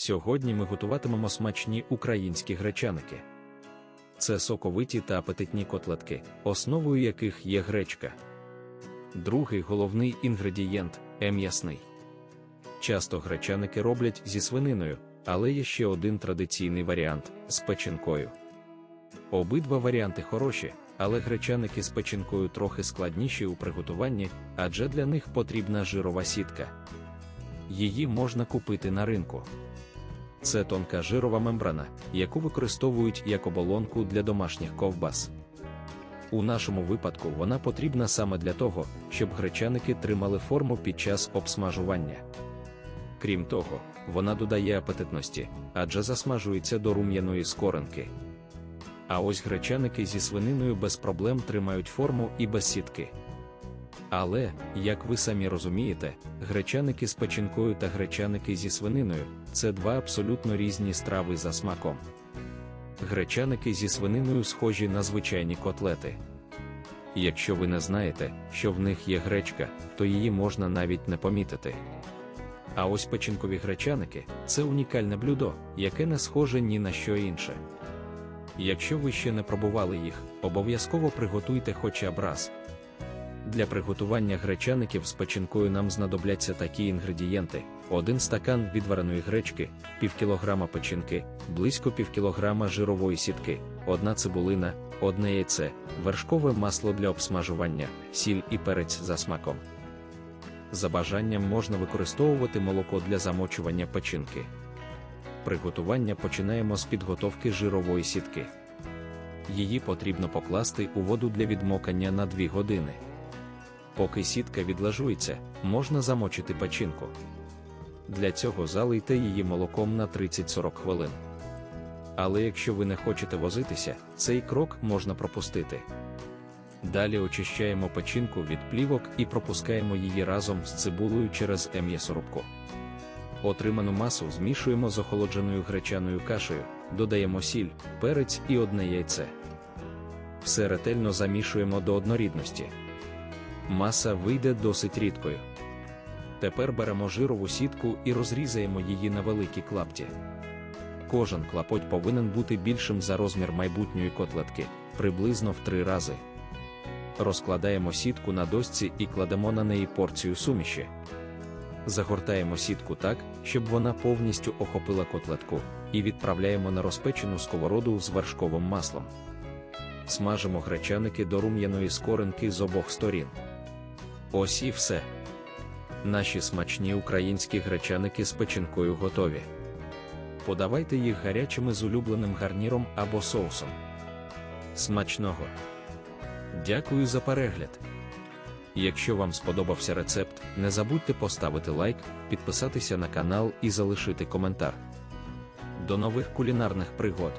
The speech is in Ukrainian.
Сьогодні ми готуватимемо смачні українські гречаники. Це соковиті та апетитні котлетки, основою яких є гречка. Другий головний інгредієнт м'ясний. Часто гречаники роблять зі свининою, але є ще один традиційний варіант з печінкою. Обидва варіанти хороші, але гречаники з печінкою трохи складніші у приготуванні, адже для них потрібна жирова сітка. Її можна купити на ринку. Це тонка жирова мембрана, яку використовують як оболонку для домашніх ковбас. У нашому випадку вона потрібна саме для того, щоб гречаники тримали форму під час обсмажування. Крім того, вона додає апетитності, адже засмажується до рум'яної скоринки. А ось гречаники зі свининою без проблем тримають форму і без сітки. Але, як ви самі розумієте, гречаники з печінкою та гречаники зі свининою це два абсолютно різні страви за смаком. Гречаники зі свининою схожі на звичайні котлети. Якщо ви не знаєте, що в них є гречка, то її можна навіть не помітити. А ось печінкові гречаники це унікальне блюдо, яке не схоже ні на що інше. Якщо ви ще не пробували їх, обов'язково приготуйте хоча б раз. Для приготування гречаників з печінкою нам знадобляться такі інгредієнти: 1 стакан відвареної гречки, пів кілограма печінки, близько пів кілограма жирової сітки, одна цибулина, одне яйце, вершкове масло для обсмажування, сіль і перець за смаком. За бажанням можна використовувати молоко для замочування печінки. Приготування починаємо з підготовки жирової сітки. Її потрібно покласти у воду для відмокання на 2 години. Поки сітка відлажується, можна замочити печінку. Для цього залийте її молоком на 30-40 хвилин. Але якщо ви не хочете возитися, цей крок можна пропустити. Далі очищаємо печінку від плівок і пропускаємо її разом з цибулею через м'ясорубку. Отриману масу змішуємо з охолодженою гречаною кашею, додаємо сіль, перець і одне яйце. Все ретельно замішуємо до однорідності. Маса вийде досить рідкою. Тепер беремо жирову сітку і розрізаємо її на великі клапті. Кожен клапоть повинен бути більшим за розмір майбутньої котлетки, приблизно в три рази. Розкладаємо сітку на дошці і кладемо на неї порцію суміші. Загортаємо сітку так, щоб вона повністю охопила котлетку, і відправляємо на розпечену сковороду з вершковим маслом. Смажимо гречаники до рум'яної скоринки з обох сторін. Ось і все. Наші смачні українські гречаники з печінкою готові. Подавайте їх гарячими з улюбленим гарніром або соусом. Смачного! Дякую за перегляд! Якщо вам сподобався рецепт, не забудьте поставити лайк, підписатися на канал і залишити коментар. До нових кулінарних пригод!